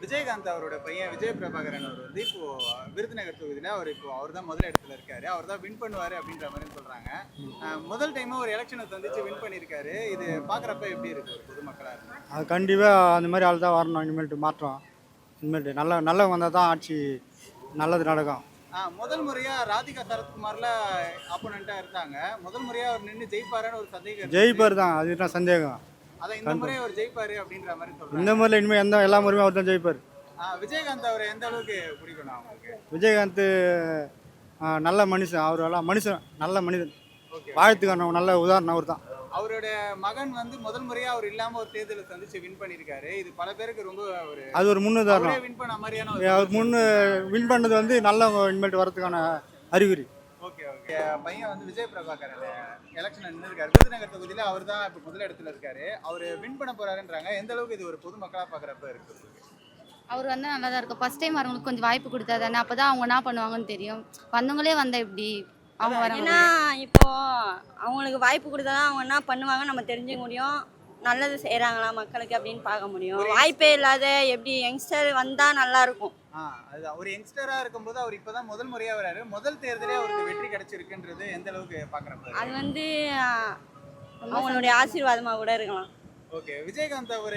விஜயகாந்த் அவரோட பையன் விஜய் பிரபாகரன் அவர் வந்து இப்போ விருதுநகர் தொகுதியில அவர் இப்போ அவர் தான் முதல் இடத்துல இருக்காரு. அவர் தான் வின் பண்ணுவாரு அப்படின்ற மாதிரி சொல்றாங்க. ஆ, முதல் டைமா ஒரு எலெக்ஷனை சந்திச்சு வின் பண்ணியிருக்காரு. இது பாக்குறப்ப எப்படி இருக்கு ஒரு பொதுமக்களா இருக்கு? அது கண்டிப்பாக அந்த மாதிரி ஆள் தான் வரணும். இனிமேல்ட்டு மாற்றம். இனிமேல்ட்டு நல்ல நல்லவங்க வந்தால் தான் ஆட்சி நல்லது நடக்கும். முதல் முறையா ராதிகா சரத்குமார்ல ஆப்போனண்டா இருந்தாங்க. முதல் முறையா அவர் நின்று ஜெயிப்பாருன்னு ஒரு சந்தேகம். ஜெயிப்பார் தான். அது என்ன சந்தேகம்? இந்த முறை அவர் ஜெயிப்பாரு அப்படின்ற மாதிரி சொல்றாங்க இந்த மாதிரில இனிமேல் எந்த எல்லா முறையுமே அவர் தான் ஜெயிப்பார். விஜயகாந்த் அவர் எந்த அளவுக்கு பிடிக்கணும் அவங்களுக்கு விஜயகாந்த் நல்ல மனுஷன். அவர் எல்லாம் மனுஷன் நல்ல மனிதன். வாழ்த்துக்கான நல்ல உதாரணம் அவர் தான் அவரோட மகன் வந்து முதல் முறையா அவர் இல்லாம ஒரு தேர்தலை சந்திச்சு வின் பண்ணிருக்காரு இது பல பேருக்கு ரொம்ப ஒரு அது ஒரு முன்னுதாரணம் வின் பண்ண மாதிரியான அவர் முன்னு வின் பண்ணது வந்து நல்லவங்க இனிமேல்ட்டு வரதுக்கான அறிகுறி. Okay okay. பையன் வந்து விஜய் பிரபாகரன் எலெக்ஷன் நின்றுருக்காரு விருதுநகர் தொகுதியில அவர் தான் இப்போ முதல் இடத்துல இருக்காரு. அவர் வின் பண்ண போறாருன்றாங்க. எந்த அளவுக்கு இது ஒரு பொதுமக்களா பாக்குறப்ப இருக்கு? அவர் வந்து நல்லா தான் இருக்கும் ஃபர்ஸ்ட் டைம் வரவங்களுக்கு கொஞ்சம் வாய்ப்பு கொடுத்தா தானே அப்போ தான் அவங்க என்ன பண்ணுவாங்கன்னு தெரியும். வந்தவங்களே வந்தா எப்படி? அவங்க வராங்க. ஏன்னா இப்போ அவங்களுக்கு வாய்ப்பு கொடுத்தா தான் அவங்க என்ன பண்ணுவாங்க நம்ம தெரிஞ்சுக்க முடியும். நல்லது செய்கிறாங்களா மக்களுக்கு அப்படின்னு பார்க்க முடியும். வாய்ப்பே இல்லாத எப்படி யங்ஸ்டர் வந்தால் நல்லா இருக்கும். ஆ அதுதான் ஒரு யங்ஸ்டரா இருக்கும்போது அவர் இப்பதான் முதல் முறையா வராரு. முதல் தேர்தலே அவருக்கு வெற்றி கிடைச்சிருக்குன்றது எந்த அளவுக்கு பாக்குறப்ப அது வந்து அவங்களுடைய ஆசீர்வாதமாக கூட இருக்கலாம். ஓகே. விஜயகாந்த் அவர்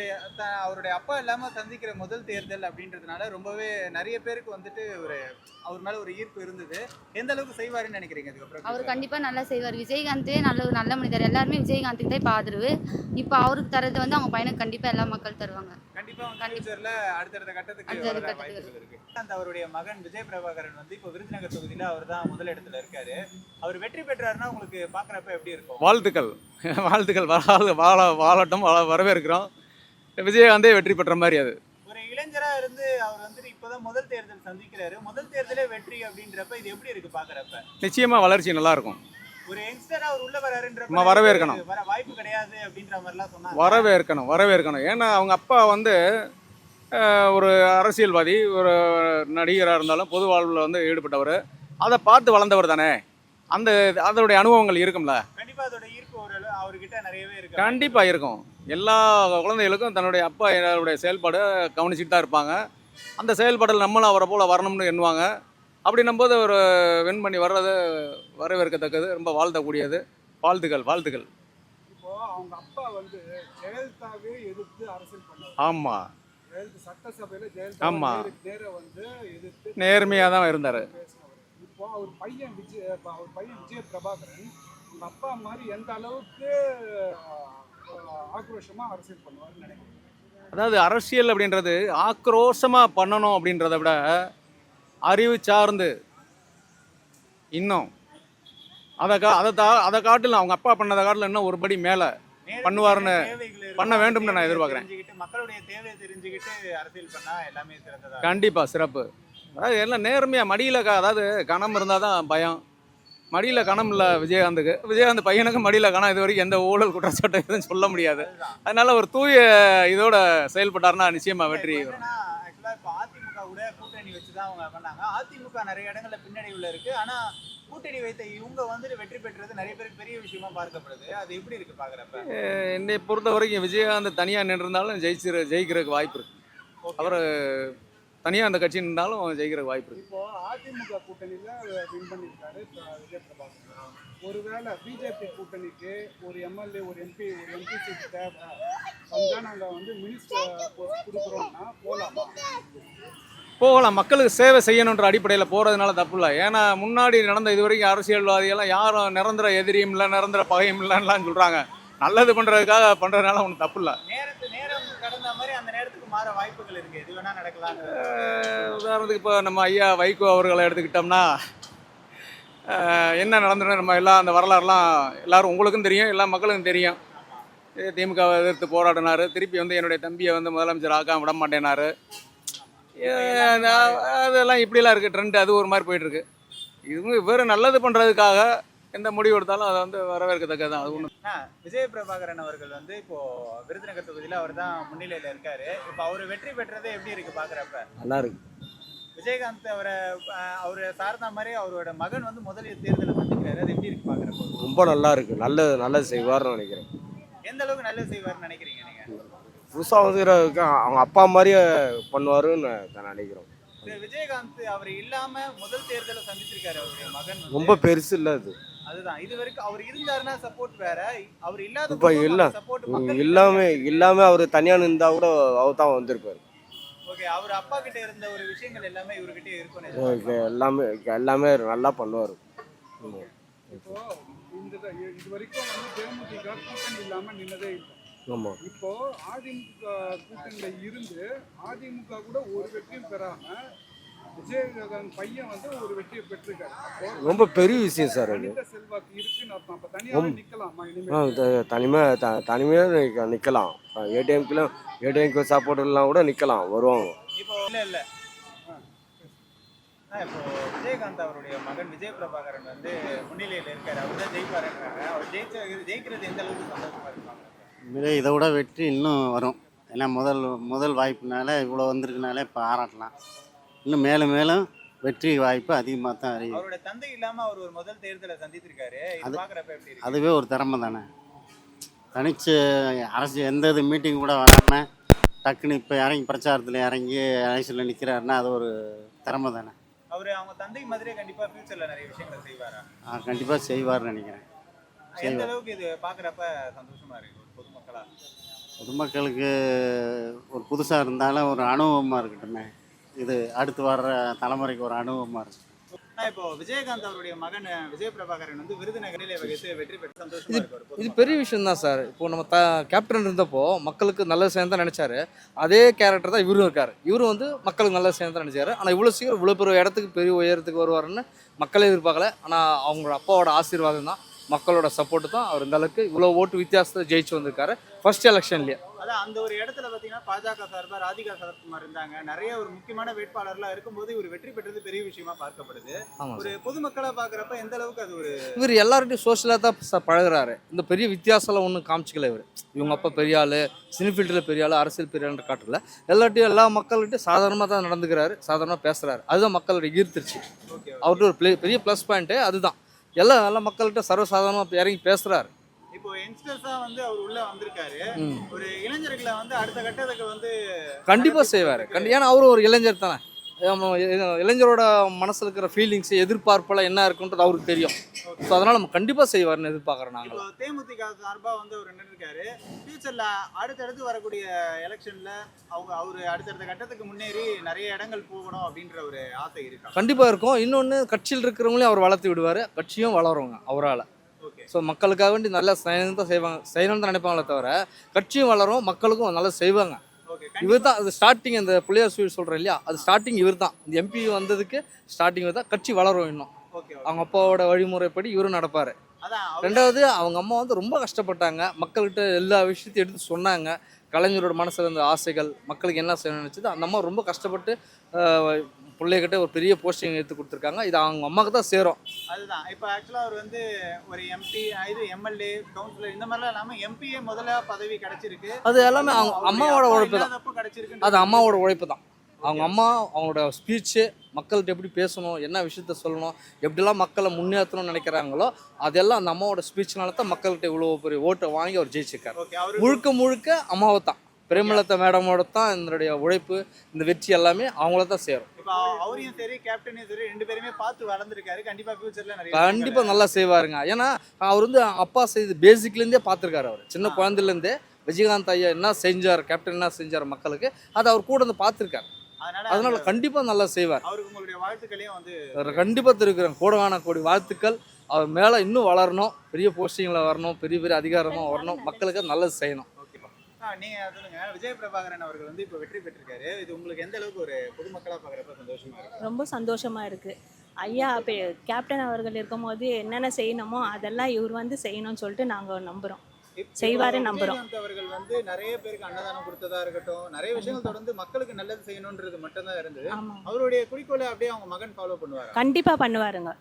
அவருடைய அப்பா இல்லாம சந்திக்கிற முதல் தேர்தல் அப்படின்றதுனால ரொம்பவே நிறைய பேருக்கு வந்துட்டு ஒரு அவர் மேல ஒரு ஈர்ப்பு இருந்தது. எந்த அளவுக்கு செய்வாருன்னு நினைக்கிறீங்க அதுக்கப்புறம்? அவர் கண்டிப்பாக நல்லா செய்வார். விஜயகாந்தே நல்ல ஒரு நல்ல மனிதர். எல்லாருமே விஜயகாந்துக்கு தான் இப்போ ஆதரவு. இப்போ அவருக்கு தரது வந்து அவங்க பையனுக்கு கண்டிப்பாக எல்லா மக்கள் தருவாங்க. கண்டிப்பா வந்து ஃபியூச்சர்ல அடுத்தடுத்த கட்டத்துக்கு விஜயகாந்த் அவருடைய மகன் விஜய் பிரபாகரன் வந்து இப்போ விருதுநகர் தொகுதியில அவர் தான் முதல் இடத்துல இருக்காரு. அவர் வெற்றி பெற்றாருன்னா உங்களுக்கு பாக்குறப்ப எப்படி இருக்கும்? வாழ்த்துக்கள். வாழ்த்துக்கள். வாழ வாழ வாழட்டும் வாழ வரவேற்கிறோம். விஜயகாந்தே வெற்றி பெற்ற மாதிரி அது. ஒரு இளைஞரா இருந்து அவர் வந்துட்டு இப்பதான் முதல் தேர்தல் சந்திக்கிறாரு. முதல் தேர்தலே வெற்றி அப்படின்றப்ப இது எப்படி இருக்கு பாக்குறப்ப? நிச்சயமா வளர்ச்சி நல்லா இருக்கும். ஒரு யங்ஸ்டர் அவர் உள்ள வராருன்றப்ப நம்ம வரவேற்கணும். வர வாய்ப்பு கிடையாது அப்படின்ற மாதிரிலாம் சொன்னாங்க. வரவேற்கணும் வரவேற்கணும். ஏன்னா அவங்க அப்பா வந்து ஒரு அரசியல்வாதி ஒரு நடிகராக இருந்தாலும் பொது வாழ்வில் வந்து ஈடுபட்டவர். அதை பார்த்து வளர்ந்தவர் தானே. அந்த அதனுடைய அனுபவங்கள் இருக்கும்ல. கண்டிப்பா அதோட ஈர்ப்பு அவர்கிட்ட நிறையவே இருக்கு. கண்டிப்பாக இருக்கும். எல்லா குழந்தைகளுக்கும் தன்னுடைய அப்பா என்னுடைய செயல்பாடு கவனிச்சுட்டு தான் இருப்பாங்க. அந்த செயல்பாடில் நம்மளும் அவரை போல் வரணும்னு எண்ணுவாங்க. அப்படின்னும் போது ஒரு வின் பண்ணி வர்றது வரவேற்கத்தக்கது ரொம்ப வாழ்த்தக்கூடியது. வாழ்த்துக்கள் வாழ்த்துக்கள். அவங்க அப்பா வந்து ஜெயலலிதாவே எதிர்த்து அரசியல் பண்ணார். ஆமாம் சட்டசபையில ஜெயலலிதா ஆமா. நேருக்கு நேர வந்து எதிர்த்து நேர்மையாக தான் இருந்தார். இப்போ அவர் பையன் விஜய் அவர் பையன் விஜய பிரபாகரன் அவங்க அப்பா மாதிரி எந்த அளவுக்கு அரசியல் பண்ணுவார்னு நினைக்கிறேன் அதாவது அரசியல் அப்படின்றது ஆக்ரோஷமாக பண்ணணும் அப்படின்றத விட அறிவு சார்ந்து இன்னும் அதை கா அதை தா அதை காட்டிலும் அவங்க அப்பா பண்ணதை காட்டிலும் இன்னும் ஒரு படி மேலே இருக்கும். பண்ண வேண்டும்னு நான் எதிர்பார்க்கிறேன். மக்களுடைய தேவையை தெரிஞ்சுக்கிட்டு அரசியல் பண்ணா எல்லாமே சிறந்ததா கண்டிப்பாக சிறப்பு அதாவது எல்லாம் நேர்மையாக மடியில் அதாவது கணம் இருந்தால் தான் பயம் மடியில் கணம் இல்லை விஜயகாந்துக்கு. விஜயகாந்த் பையனுக்கு மடியில் கணம் இது வரைக்கும் எந்த ஊழல் குற்றச்சாட்டு எதுவும் சொல்ல முடியாது. அதனால ஒரு தூய இதோட செயல்பட்டாருன்னா நிச்சயமாக வெற்றி வரும் கூட்டணி வச்சுதான் அவங்க பண்ணாங்க. அதிமுக நிறைய இடங்கள்ல பின்னடைவுல இருக்கு. ஆனா கூட்டணி வைத்த இவங்க வந்துட்டு வெற்றி பெற்றது நிறைய பேருக்கு பெரிய விஷயமா பார்க்கப்படுது. அது எப்படி இருக்கு பாக்குறப்ப? என்னை பொறுத்த வரைக்கும் விஜயகாந்த் தனியாக நின்றிருந்தாலும் ஜெயிச்சிரு ஜெயிக்கிறதுக்கு வாய்ப்பு இருக்கு. அவர் தனியாக அந்த கட்சி நின்றாலும் ஜெயிக்கிறதுக்கு வாய்ப்பு இருக்கு. இப்போ அதிமுக கூட்டணியில வின் பண்ணியிருக்காரு இப்ப விஜய பிரபாகரன் ஒருவேளை பிஜேபி கூட்டணிக்கு ஒரு எம்எல்ஏ ஒரு எம்பி ஒரு எம்பி சீட் தேவை. வந்தா நாங்க வந்து மினிஸ்டர் கொடுக்குறோம்னா போலாமா? போகலாம். மக்களுக்கு சேவை செய்யணுன்ற அடிப்படையில் போகிறதுனால தப்பு இல்லை. ஏன்னா முன்னாடி நடந்த இது வரைக்கும் அரசியல்வாதிகள்லாம் யாரும் நிரந்தர எதிரியும் இல்லை நிரந்தர பகையும் இல்லைன்னுலாம் சொல்கிறாங்க நல்லது பண்ணுறதுக்காக பண்ணுறதுனால ஒன்றும் தப்பு இல்லை. மாற வாய்ப்புகள் இருக்கு. எது வேணா நடக்கலாம். உதாரணத்துக்கு இப்போ நம்ம ஐயா வைகோ அவர்களை எடுத்துக்கிட்டோம்னா என்ன நடந்தது நம்ம எல்லாம் அந்த வரலாறுலாம் எல்லாரும் உங்களுக்கும் தெரியும் எல்லா மக்களுக்கும் தெரியும். திமுகவை எதிர்த்து போராடினார். திருப்பி வந்து என்னுடைய தம்பியை வந்து முதலமைச்சர் ஆக்காம விட மாட்டேனாரு. அதெல்லாம் இப்படிலாம் இருக்குது ட்ரெண்ட் அது ஒரு மாதிரி போயிட்டுருக்கு இதுவும் வேறு நல்லது பண்ணுறதுக்காக எந்த முடிவு எடுத்தாலும் அதை வந்து வரவேற்கத்தக்கது தான் அது ஒன்று விஜய பிரபாகரன் அவர்கள் வந்து இப்போ விருதுநகர் தொகுதியில அவர் தான் முன்னிலையில இருக்காரு. இப்போ அவர் வெற்றி பெற்றது எப்படி இருக்கு பாக்குறப்ப? நல்லா இருக்கு. விஜயகாந்த் அவரை அவரை சார்ந்த மாதிரி அவரோட மகன் வந்து முதல் தேர்தலை சந்திக்கிறாரு அது எப்படி இருக்கு பாக்குறப்போ? ரொம்ப நல்லா இருக்கு. நல்லது நல்லது செய்வார்னு நினைக்கிறேன். எந்த அளவுக்கு நல்லது செய்வார்னு நினைக்கிறீங்க நீங்க? புதுசாக வந்துக்கிறதுக்கு அவங்க அப்பா மாதிரியே பண்ணுவாருன்னு நான் நினைக்கிறோம் விஜயகாந்த் அவர் இல்லாம முதல் தேர்தலை சந்திச்சிருக்காரு அவருடைய மகன். ரொம்ப பெருசு இல்லை அது. அதுதான். இது வரைக்கும் அவர் இருந்தாருன்னா சப்போர்ட் வேற. அவர் இல்லாத இப்ப இல்ல. சப்போர்ட் இல்லாம இல்லாம அவர் தனியாக நின்றா கூட அவர் தான் வந்திருப்பாரு. ஓகே அவர் அப்பா கிட்ட இருந்த ஒரு விஷயங்கள் எல்லாமே இவர்கிட்ட எதிர்பார்க்கலாம். எல்லாமே எல்லாமே நல்லா பண்ணுவார். இப்போ இந்த இது வரைக்கும் வந்து தேமுதிக கூட்டணி இல்லாம நின்னதே இல்லை. ஆமாம் இப்போ அதிமுக கூட்டணியில இருந்து அதிமுக கூட ஒரு வெற்றியும் பெறாம விஜயகாந்த் பையன் வந்து ஒரு வெற்றியை பெற்றிருக்காரு. ரொம்ப பெரிய விஷயம் சார் அது. செல்வாக்கு இருக்குன்னு அர்த்தம் அப்ப த தனிமையாக நிற்கலாம் ஏடிஎம்க்குலாம் ஏடிஎம்க்கு சப்போர்ட்லாம் கூட நிற்கலாம் வருவாங்க. இப்போ இல்ல இல்ல. இப்போ விஜயகாந்த் அவருடைய மகன் விஜய் பிரபாகரன் வந்து முன்னிலையில் இருக்காரு. அவர் தான் ஜெயிப்பாருன்றாங்க. அவர் ஜெயிச்ச ஜெயிக்கிறது எந்த அளவுக்கு சந்தோஷமா இருப்பாங்க இதை விட வெற்றி இன்னும் வரும். ஏன்னா முதல் முதல் வாய்ப்புனால இவ்வளோ வந்திருக்குனாலே பாராட்டலாம் இன்னும் மேலும் மேலும் வெற்றி வாய்ப்பு அதிகமாக தான் அறியும் அவரோட தந்தை இல்லாம அவர் ஒரு முதல் தேர்தலை சந்தித்திருக்காரு. அது- அதுவே ஒரு திறமை தானே. தனிச்சு அரசு எந்த இது மீட்டிங் கூட வராமல் டக்குன்னு இப்போ இறங்கி பிரச்சாரத்தில் இறங்கி அரசியலில் நிற்கிறாருன்னா அது ஒரு திறமை தானே. அவர் அவங்க தந்தை மாதிரியே கண்டிப்பா ஃபியூச்சர்ல நிறைய விஷயங்களை செய்வாரா? கண்டிப்பாக செய்வார்னு நினைக்கிறேன். எந்த. அளவுக்கு இது பாக்குறப்ப சந்தோஷமா இருக்கு ஒரு பொதுமக்களா பொதுமக்களுக்கு ஒரு புதுசாக இருந்தாலும் ஒரு அனுபவமாக இருக்கட்டுமே. இது அடுத்து வர்ற தலைமுறைக்கு ஒரு அனுபவமாக இருக்கும் ஆனா, இப்போ விஜயகாந்த் அவருடைய மகன் விஜய் பிரபாகரன் வந்து விருதுநகரிலே வகித்து வெற்றி பெற்று சந்தோஷமா இது. பெரிய விஷயம் தான் சார். இப்போ நம்ம த கேப்டன் இருந்தப்போ மக்களுக்கு நல்லது செய்யணும் தான் நினைச்சாரு. அதே கேரக்டர் தான் இவரும் இருக்காரு. இவரும் வந்து மக்களுக்கு நல்லது செய்யணும் தான் நினைச்சாரு. ஆனால் இவ்வளோ சீக்கிரம் இவ்வளோ பெரிய இடத்துக்கு பெரிய உயரத்துக்கு வருவாருன்னு மக்களே எதிர்பார்க்கல. ஆனால் அவங்களோட அப்பாவோட ஆசீர்வாதம் தான் மக்களோட சப்போர்ட் தான் அவர் இந்த அளவுக்கு இவ்வளோ ஓட்டு வித்தியாசத்தை ஜெயிச்சு வந்திருக்காரு. ஃபர்ஸ்ட் எலெக்ஷன்லேயே அதான் அந்த ஒரு இடத்துல பாத்தீங்கன்னா பாஜக சார்பா ராதிகா சரத்குமார் இருந்தாங்க. நிறைய ஒரு முக்கியமான வேட்பாளர்லாம் இருக்கும்போது இவர் வெற்றி பெற்றது பெரிய விஷயமா பார்க்கப்படுது. ஒரு பொதுமக்களா பாக்குறப்ப எந்த அளவுக்கு அது ஒரு இவர் எல்லார்ட்டையும் சோஷியலாக தான் பழகுறாரு. இந்த பெரிய வித்தியாசம்லாம் ஒன்றும் காமிச்சிக்கல இவர். இவங்க அப்பா பெரிய ஆள் சினி ஃபீல்டில் பெரிய ஆள் அரசியல் பெரிய ஆளுன்ற காட்டல எல்லார்ட்டையும் எல்லா மக்கள்கிட்டையும் சாதாரணமாக தான் நடந்துக்கிறாரு சாதாரணமாக பேசுகிறாரு அதுதான் மக்களோட ஈர்த்துருச்சு. அவர்கிட்ட ஒரு பெரிய ப்ளஸ் பாயிண்ட்டு அதுதான். எல்லா எல்லா மக்கள்கிட்ட சர்வசாதாரணமாக இறங்கி பேசுகிறாரு இப்போ யங்ஸ்டர்ஸா வந்து அவர் உள்ள வந்திருக்காரு. ஒரு இளைஞர்களை வந்து அடுத்த கட்டத்துக்கு வந்து கண்டிப்பாக செய்வார். கண்டி ஏன்னா அவரும் ஒரு இளைஞர் தானே. இளைஞரோட மனசில் இருக்கிற ஃபீலிங்ஸ் எதிர்பார்ப்பெல்லாம் என்ன இருக்குன்றது அவருக்கு தெரியும். ஸோ அதனால் நம்ம கண்டிப்பாக செய்வார்னு எதிர்பார்க்குறோம் நாங்கள். தேமுதிக சார்பா வந்து அவர் நின்றுருக்காரு ஃபியூச்சர்ல அடுத்தடுத்து வரக்கூடிய எலெக்ஷன்ல அவங்க அவர் அடுத்தடுத்த கட்டத்துக்கு முன்னேறி நிறைய இடங்கள் போகணும் அப்படின்ற ஒரு ஆசை இருக்கா? கண்டிப்பாக இருக்கும். இன்னொன்று கட்சியில் இருக்கிறவங்களையும் அவர் வளர்த்து விடுவார். கட்சியும் வளருங்க அவரால். ஸோ மக்களுக்காக வேண்டி நல்லா தான் செய்வாங்க தான் நினைப்பாங்களே தவிர கட்சியும் வளரும் மக்களுக்கும் நல்லா செய்வாங்க. இவர் தான் அது ஸ்டார்டிங் அந்த பிள்ளையார் ஸ்வீட் சொல்கிறேன் இல்லையா? அது ஸ்டார்டிங் இவர் தான் இந்த எம்பி வந்ததுக்கு ஸ்டார்டிங் தான் கட்சி வளரும் இன்னும். அவங்க அப்பாவோட வழிமுறைப்படி இவரும் நடப்பார். ரெண்டாவது அவங்க அம்மா வந்து ரொம்ப கஷ்டப்பட்டாங்க. மக்கள்கிட்ட எல்லா விஷயத்தையும் எடுத்து சொன்னாங்க. கலைஞரோட மனசில் இருந்த ஆசைகள் மக்களுக்கு என்ன செய்யணும்னு நினச்சது அந்த அம்மா ரொம்ப கஷ்டப்பட்டு பிள்ளைகிட்ட ஒரு பெரிய போஸ்டிங் எடுத்து கொடுத்துருக்காங்க. இது அவங்க அம்மாவுக்கு தான் சேரும். அதுதான். இப்போ ஆக்சுவலாக அவர் வந்து ஒரு எம்பி இது எம்எல்ஏ கவுன்சிலர் இந்த மாதிரிலாம் இல்லாமல் எம்பியே முதல்ல பதவி கிடைச்சிருக்கு. அது எல்லாமே அவங்க அம்மாவோட உழைப்பு தான். கிடைச்சிருக்குன்றது அது அம்மாவோட உழைப்பு தான். அவங்க அம்மா அவங்களோட ஸ்பீச்சு மக்கள்கிட்ட எப்படி பேசணும் என்ன விஷயத்த சொல்லணும் எப்படிலாம் மக்களை முன்னேற்றணும்னு நினைக்கிறாங்களோ அதெல்லாம் அந்த அம்மாவோட ஸ்பீச்னால தான் மக்கள்கிட்ட இவ்வளோ பெரிய ஓட்டை வாங்கி அவர் ஜெயிச்சிருக்காரு. முழுக்க முழுக்க அம்மாவை தான் பிரேமலதா மேடமோட தான் இதனுடைய உழைப்பு இந்த வெற்றி எல்லாமே அவங்கள தான் சேரும். அவரையும் சரி கேப்டனையும் சரி ரெண்டு பேருமே பார்த்து வளர்ந்துருக்காரு. கண்டிப்பா ஃபியூச்சர்ல நிறைய கண்டிப்பாக நல்லா செய்வாருங்க. ஏன்னா அவர் வந்து அப்பா செய்து பேசிக்லேருந்தே பார்த்துருக்காரு அவர். சின்ன. குழந்தைலேருந்தே விஜயகாந்த் ஐயா என்ன செஞ்சார் கேப்டன் என்ன செஞ்சார் மக்களுக்கு அதை அவர் கூட வந்து பார்த்துருக்காரு. அதனால கண்டிப்பாக நல்லா செய்வார். அவருக்கு உங்களுடைய வாழ்த்துக்களையும் வந்து கண்டிப்பாக தெரிவிக்கிறேன் கோடான கோடி வாழ்த்துக்கள். அவர் மேலே இன்னும் வளரணும். பெரிய போஸ்டிங்கில் வரணும். பெரிய பெரிய அதிகாரமாக வரணும். மக்களுக்கு நல்லது செய்யணும். நீங்க சொல்லுங்க. விஜய் பிரபாகரன் அவர்கள் வந்து இப்போ வெற்றி பெற்றிருக்காரு. இது உங்களுக்கு எந்த அளவுக்கு ஒரு பொதுமக்களா பார்க்குறப்ப சந்தோஷமா இருக்கு? ரொம்ப சந்தோஷமாக இருக்குது ஐயா கேப்டன் அவர்கள் இருக்கும்போது என்னென்ன செய்யணுமோ அதெல்லாம் இவர் வந்து செய்யணும்னு சொல்லிட்டு நாங்கள் நம்புகிறோம் செய்வாரு நம்புறோம். அவர்கள் வந்து நிறைய பேருக்கு அன்னதானம் கொடுத்ததா இருக்கட்டும் நிறைய விஷயங்கள் தொடர்ந்து மக்களுக்கு நல்லது செய்யணுன்றது மட்டும்தான் இருந்தது. ஆமாம் அவருடைய குறிக்கோளை அப்படியே அவங்க மகன் ஃபாலோ பண்ணுவாரா? கண்டிப்பாக பண்ணுவாருங்க.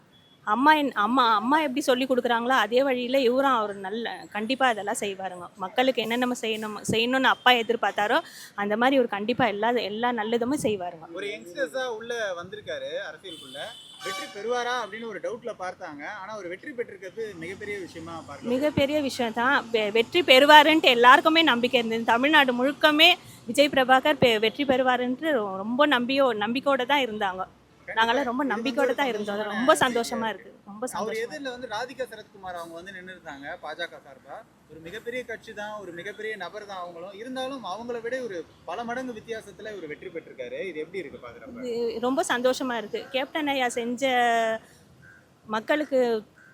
அம்மா என் அம்மா அம்மா எப்படி சொல்லி கொடுக்குறாங்களோ அதே வழியில் இவரும் அவர் நல்ல கண்டிப்பாக இதெல்லாம் செய்வாருங்க. மக்களுக்கு என்னென்ன செய்யணும் செய்யணும்னு அப்பா எதிர்பார்த்தாரோ அந்த மாதிரி இவர் கண்டிப்பாக எல்லா எல்லா நல்லதுமே செய்வாருங்க. ஒரு யங்ஸ்டர்ஸா உள்ள வந்திருக்காரு அரசியலுக்குள்ள. வெற்றி பெறுவாரா அப்படின்னு ஒரு டவுட்ல பார்த்தாங்க. ஆனா ஒரு வெற்றி பெற்றிருக்கிறது மிகப்பெரிய விஷயமா பார்க்கலாம் மிகப்பெரிய விஷயம் தான் வெற்றி பெறுவாருன்ட்டு எல்லாருக்குமே நம்பிக்கை இருந்தது. தமிழ்நாடு முழுக்கமே விஜய் பிரபாகர் வெற்றி பெறுவாருன்ட்டு ரொம்ப நம்பியோ நம்பிக்கையோட தான் இருந்தாங்க நாங்கெல்லாம் ரொம்ப நம்பிக்கையோட தான் இருந்தோம். ரொம்ப சந்தோஷமா இருக்கு. ரொம்ப அவர் எதிரில் வந்து ராதிகா சரத்குமார் அவங்க வந்து நின்று இருந்தாங்க பாஜக சார்பா. ஒரு மிகப்பெரிய கட்சி தான் ஒரு மிகப்பெரிய நபர் தான் அவங்களும். இருந்தாலும் அவங்கள விட ஒரு பல மடங்கு வித்தியாசத்துல ஒரு வெற்றி பெற்றிருக்காரு. இது எப்படி இருக்கு பாக்குறப்ப? இது ரொம்ப சந்தோஷமா இருக்கு. கேப்டன் ஐயா செஞ்ச மக்களுக்கு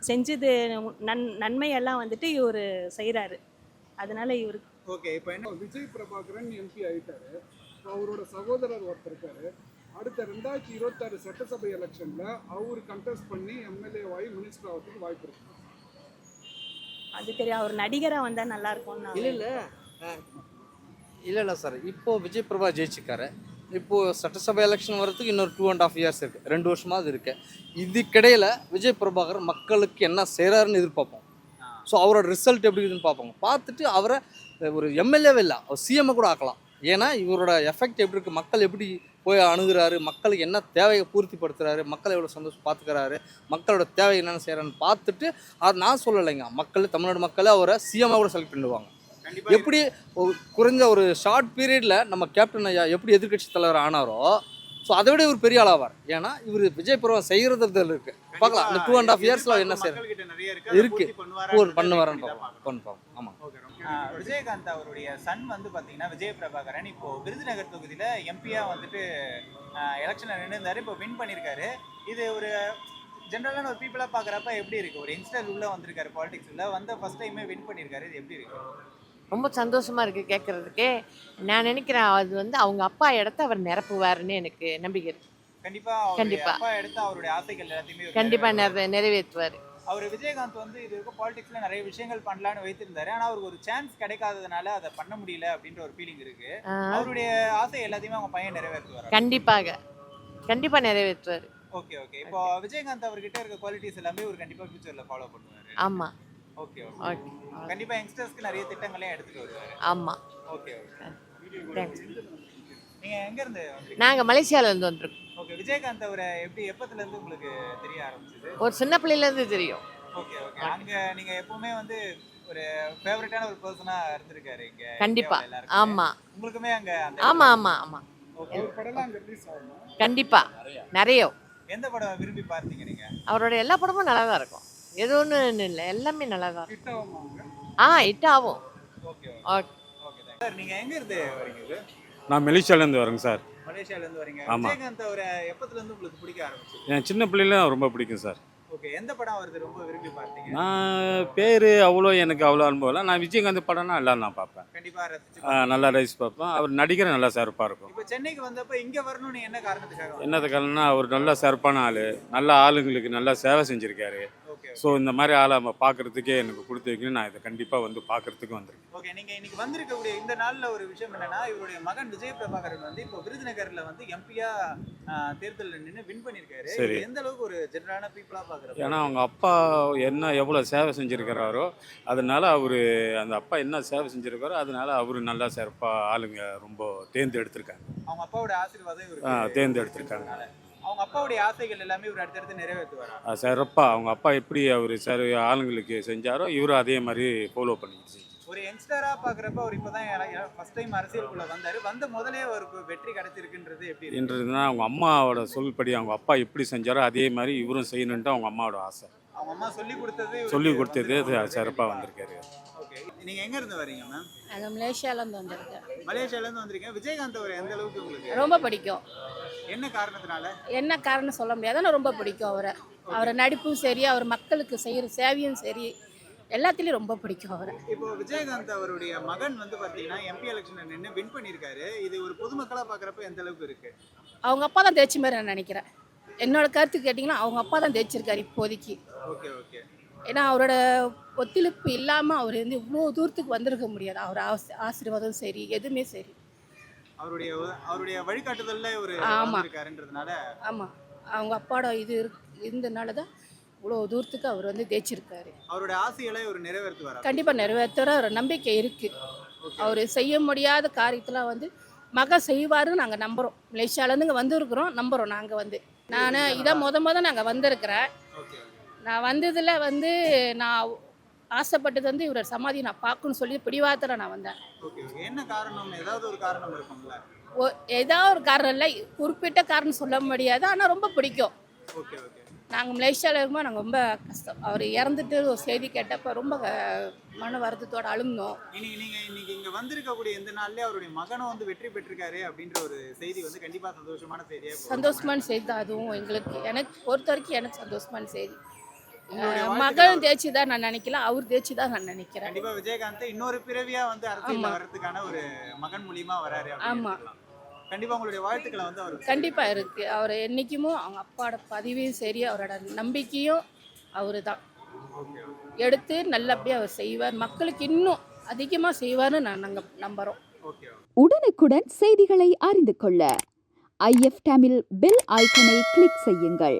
செஞ்சது நன் நன்மையெல்லாம் வந்துட்டு இவர் செய்கிறாரு அதனால இவருக்கு ஓகே இப்போ என்ன விஜய் பிரபாகரன் எம்பி ஆயிட்டாரு. இப்போ அவரோட சகோதரர் ஒருத்தர் இருக்காரு. அடுத்த ரெண்டாயிரத்தி இருபத்தாறு சட்டசபை எலெக்ஷன்ல அவர் கண்டெஸ்ட் பண்ணி எம்எல்ஏ ஆகி மினிஸ்டர் ஆகிறதுக்கு வாய்ப்பு இருக்கு. அது தெரியும் அவர் நடிகராக வந்தால் நல்லா இருக்கும்னு இல்லை இல்லை. இல்லை இல்லை சார் இப்போது விஜய் பிரபா ஜெயிச்சிருக்காரு இப்போது சட்டசபை எலெக்ஷன் வரதுக்கு இன்னொரு டூ அண்ட் ஆஃப் இயர்ஸ் இருக்குது ரெண்டு வருஷமாவது இருக்குது இதுக்கிடையில் விஜய் பிரபாகர் மக்களுக்கு என்ன செய்கிறாருன்னு எதிர்பார்ப்போம். ஸோ அவரோட ரிசல்ட் எப்படி இருக்குதுன்னு பார்ப்போம். பார்த்துட்டு அவரை ஒரு எம்எல்ஏவே இல்லை அவர் சிஎம்ஐ கூட ஆக்கலாம். ஏன்னா இவரோட எஃபெக்ட் எப்படி இருக்குது மக்கள் எப்படி போய் அணுகுறாரு மக்களுக்கு என்ன தேவையை பூர்த்திப்படுத்துறாரு மக்களை எவ்வளோ சந்தோஷம் பார்த்துக்கிறாரு மக்களோட தேவை என்னென்ன செய்கிறான்னு பார்த்துட்டு அது நான் சொல்லலைங்க. மக்கள் தமிழ்நாடு மக்களே அவரை சிஎம்ஐ கூட செலக்ட் பண்ணிடுவாங்க. எப்படி குறைஞ்ச ஒரு ஷார்ட் பீரியட்ல நம்ம கேப்டன் ஐயா எப்படி எதிர்க்கட்சி தலைவர் ஆனாரோ ஸோ அதை விட இவர் பெரிய ஆளாவார். ஏன்னா இவர் விஜய் பருவம் செய்யறது இருக்கு. பார்க்கலாம். இந்த டூ அண்ட் ஆஃப் இயர்ஸ்ல என்ன செய்யறது இருக்கு. பண்ணுவாரன்னு பார்ப்போம். பண்ணுவோம். ஆமாம். விஜயகாந்த் அவருடைய சன் வந்து பாத்தீங்கன்னா விஜய பிரபாகரன் இப்போ விருதுநகர் தொகுதியில எம்பியா வந்துட்டு எலெக்ஷன்ல நின்றுந்தாரு இப்போ வின் பண்ணியிருக்காரு இது ஒரு ஜென்ரலான ஒரு பீப்புளா பாக்குறப்ப எப்படி இருக்கு? ஒரு யங்ஸ்டர் உள்ள வந்திருக்காரு பாலிடிக்ஸ் உள்ள. வந்த ஃபர்ஸ்ட் டைமே வின் பண்ணியிருக்காரு இது எப்படி இருக்கு? ரொம்ப சந்தோஷமா இருக்கு கேட்கறதுக்கே நான் நினைக்கிறேன் அது வந்து அவங்க அப்பா இடத்த அவர் நிரப்புவாருன்னு எனக்கு நம்பிக்கை இருக்கு. கண்டிப்பா அவருடைய கண்டிப்பா. அப்பா எடுத்து அவருடைய ஆசைகள் எல்லாத்தையுமே இவர் கண்டிப்பா நிறைவேற்றுவாரு. அவர் விஜயகாந்த் வந்து இது வரைக்கும் பாலிடிக்ஸ்ல நிறைய விஷயங்கள் பண்ணலாம்னு வைத்திருந்தாரு. ஆனா அவருக்கு ஒரு சான்ஸ் கிடைக்காததுனால அதை பண்ண முடியல அப்படின்ற ஒரு ஃபீலிங் இருக்கு. அவருடைய ஆசை எல்லாத்தையுமே அவங்க பையன் நிறைவேற்றுவார்? கண்டிப்பாக. கண்டிப்பா நிறைவேற்றுவார். ஓகே ஓகே இப்போ விஜயகாந்த் அவர்கிட்ட இருக்க குவாலிட்டிஸ் எல்லாமே ஒரு கண்டிப்பா ஃபியூச்சர்ல ஃபாலோ பண்ணுவாரு. ஆமா. ஓகே ஓகே ஓகே கண்டிப்பா யங்ஸ்டர்ஸ்க்கு நிறைய திட்டங்களையும் எடுத்துட்டு வருவாரு. ஆமா. ஓகே ஓகே தேங்க்ஸ் நீங்க எங்க இருந்து வந்திருக்கீங்க நாங்க மலேசியால இருந்து வந்திருக்கோம். ஓகே விஜயகாந்த் அவரை எப்படி எப்பத்துல இருந்து உங்களுக்கு தெரிய ஆரம்பிச்சது? ஒரு சின்ன பிள்ளையில இருந்து தெரியும். ஓகே ஓகே அங்க நீங்க எப்பவுமே வந்து ஒரு ஃபேவரட்டான ஒரு பர்சனா இருந்திருக்காரு இங்க கண்டிப்பா. ஆமா. உங்களுக்குமே அங்க ஆமா ஆமா ஆமா. ஓகே அவர் படம்லாம் அங்கே ரிலீஸ் ஆகும்? கண்டிப்பா. நிறைய. எந்த படம் விரும்பி பார்த்தீங்க நீங்க? அவரோட எல்லா படமும் நல்லா தான் இருக்கும். எது ஒன்றும் இல்லை எல்லாமே நல்லா தான் இருக்கும். ஹிட் ஆகும் அவங்க ஆ ஹிட் ஆகும் ஓகே ஓகே சார் நீங்க எங்க இருந்து வரீங்க? நான் மெலிஷாலேருந்து வரேங்க சார் மலேசியால இருந்து வரீங்க. ஆமா. விஜயகாந்த் அவரை எப்பத்துல இருந்து உங்களுக்கு பிடிக்க ஆரம்பிச்சது? என் சின்ன பிள்ளையில ரொம்ப பிடிக்கும் சார். ஓகே எந்த படம் அவரது ரொம்ப விரும்பி பார்த்தீங்க? நான் பேர் அவ்வளோ எனக்கு அவ்வளோ அனுபவம் இல்லை. நான் விஜயகாந்த் படம்னா எல்லாம் நான் பார்ப்பேன். கண்டிப்பா ரசிச்சு ஆ, நல்லா ரைஸ் பார்ப்பேன். அவர் நடிகர் நல்லா சிறப்பாக இருக்கும். இப்போ சென்னைக்கு வந்தப்ப இங்க வரணும்னு என்ன காரணத்துக்காக வந்தீங்க? என்னது காரணம்னா அவர் நல்ல சிறப்பான ஆள். நல்ல ஆளுங்களுக்கு நல்லா சேவை செஞ்சுருக்காரு. ஸோ இந்த மாதிரி ஆளை நம்ம பார்க்குறதுக்கே எனக்கு கொடுத்து வைக்கணும். நான் இதை கண்டிப்பாக வந்து பார்க்குறதுக்கு வந்திருக்கேன். ஓகே நீங்க இன்னைக்கு வந்திருக்கக்கூடிய இந்த நாள்ல ஒரு விஷயம் என்னன்னா இவருடைய மகன் விஜய் பிரபாகரன் வந்து இப்போ விருதுநகர்ல வந்து எம்பியா தேர்தலில் நின்று வின் பண்ணியிருக்காரு. சரி. எந்த அளவுக்கு ஒரு ஜெனரலான பீப்புளா பாக்குறப்ப ஏன்னா அவங்க அப்பா என்ன எவ்வளோ சேவை செஞ்சுருக்கிறாரோ அதனால அவர் அந்த அப்பா என்ன சேவை செஞ்சுருக்காரோ அதனால அவர் நல்லா சிறப்பாக ஆளுங்க ரொம்ப தேர்ந்தெடுத்திருக்காங்க. அவங்க அப்பாவோட ஆசீர்வாதம் தேர்ந்தெடுத்திருக்காங்க. அவங்க அப்பாவுடைய ஆசைகள் எல்லாமே இவர் அடுத்தடுத்து நிறைவேற்றுவாரா? சிறப்பாக அவங்க அப்பா எப்படி அவர் சரி ஆளுங்களுக்கு செஞ்சாரோ இவரும் அதே மாதிரி ஃபாலோ பண்ணிடுச்சு ஒரு யங்ஸ்டரா பாக்குறப்ப அவர் இப்பதான் ஃபர்ஸ்ட் டைம் அரசியலுக்குள்ள வந்தாரு. வந்த முதலே அவருக்கு வெற்றி கிடைச்சிருக்குன்றது எப்படி? என்றதுனா அவங்க அம்மாவோட சொல்படி அவங்க அப்பா எப்படி செஞ்சாரோ அதே மாதிரி இவரும் செய்யணுன்ட்டு அவங்க அம்மாவோட ஆசை. அவங்க அம்மா சொல்லி கொடுத்தது சொல்லி கொடுத்தது. சிறப்பாக வந்திருக்காரு. நீங்க எங்க இருந்து வரீங்க மேம் நாங்கள் மலேசியாவிலேருந்து வந்திருக்கேன். மலேசியால இருந்து வந்திருக்கீங்க. விஜயகாந்த் அவர் எந்த அளவுக்கு உங்களுக்கு ரொம்ப பிடிக்கும். என்ன காரணத்தினால? என்ன காரணம் சொல்ல முடியாது ஆனால் ரொம்ப பிடிக்கும் அவரை. அவரை நடிப்பும் சரி அவர் மக்களுக்கு செய்கிற சேவையும் சரி எல்லாத்துலேயும் ரொம்ப பிடிக்கும் அவரை. இப்போ விஜயகாந்த் அவருடைய மகன் வந்து பாத்தீங்கன்னா எம்பி எலெக்ஷன்ல நின்று வின் பண்ணியிருக்காரு. இது ஒரு பொதுமக்களா பாக்குறப்ப எந்த அளவுக்கு இருக்கு? அவங்க அப்பா தான் தேய்ச்சி மாதிரி நான் நினைக்கிறேன். என்னோட கருத்து கேட்டிங்கன்னா அவங்க அப்பா தான் தேய்ச்சிருக்காரு இப்போதைக்கு. ஓகே ஓகே ஏன்னா அவரோட ஒத்துழைப்பு இல்லாமல் அவர் வந்து இவ்வளோ தூரத்துக்கு வந்திருக்க முடியாது. அவர் ஆசி ஆசீர்வாதம் சரி எதுவுமே சரி. அவருடைய அவருடைய வழிகாட்டுதல்ல ஒரு ஆமா. இருக்காருன்றதுனால ஆமாம் அவங்க அப்பாவோட இது இருந்தனால தான் இவ்வளோ தூரத்துக்கு அவர் வந்து ஜெயிச்சிருக்காரு. அவருடைய ஆசைகளை ஒரு நிறைவேற்றுவார்? கண்டிப்பாக நிறைவேற்றுற ஒரு நம்பிக்கை இருக்குது அவர் செய்ய முடியாத காரியத்தில் வந்து மக செய்வாருன்னு நாங்கள் நம்புகிறோம் மலேசியாவிலேருந்து இங்கே வந்திருக்கிறோம் நம்புகிறோம் நாங்கள் வந்து. நான் இதான் முத முத நாங்கள் வந்திருக்கிறேன். நான் வந்ததில் வந்து நான் ஆசைப்பட்டது வந்து இவரோட சமாதி நான் பார்க்கணும்னு சொல்லி பிடிவாத்தில் நான் வந்தேன். என்ன காரணம்? ஏதாவது ஒரு காரணம் இருக்கும்ல? ஓ ஏதாவது ஒரு காரணம் இல்லை. குறிப்பிட்ட காரணம் சொல்ல முடியாது. ஆனால் ரொம்ப பிடிக்கும். நாங்கள் மலேசியாவில் இருக்கும்போது நாங்கள் ரொம்ப கஷ்டம். அவர் இறந்துட்டு ஒரு செய்தி கேட்டப்போ ரொம்ப மன வருத்தத்தோட அழுந்தோம். இன்னைக்கு நீங்க இன்னைக்கு இங்க வந்திருக்கக்கூடிய இந்த நாள்லயே அவருடைய மகனும் வந்து வெற்றி பெற்றிருக்காரு அப்படின்ற ஒரு செய்தி வந்து கண்டிப்பா சந்தோஷமான செய்தியா போகும். சந்தோஷமான செய்தி தான் அதுவும் எங்களுக்கு. எனக்கு பொறுத்த வரைக்கும் எனக்கு சந்தோஷமான செய்தி. மகன் தேய்ச்சி தான் நான் நினைக்கல அவர் தேய்ச்சி தான் நான் நினைக்கிறேன். கண்டிப்பா விஜயகாந்த் இன்னொரு பிறவியா வந்து அரசியல். வர்றதுக்கான ஒரு மகன் மூலியமா வராரு ஆமா. கண்டிப்பா உங்களுடைய வாழ்த்துக்களை வந்து அவர் கண்டிப்பாக இருக்குது அவர் என்றைக்குமோ அவங்க அப்பாவோட பதிவையும் சரி அவரோட நம்பிக்கையும் அவர் தான் எடுத்து நல்லபடியாக அவர் செய்வார். மக்களுக்கு இன்னும் அதிகமாக செய்வார்னு நான் நாங்கள் நம்புகிறோம் ஓகே உடனுக்குடன் செய்திகளை அறிந்து கொள்ள ஐஎஃப் தமிழ் பெல் ஐக்கனை கிளிக் செய்யுங்கள்.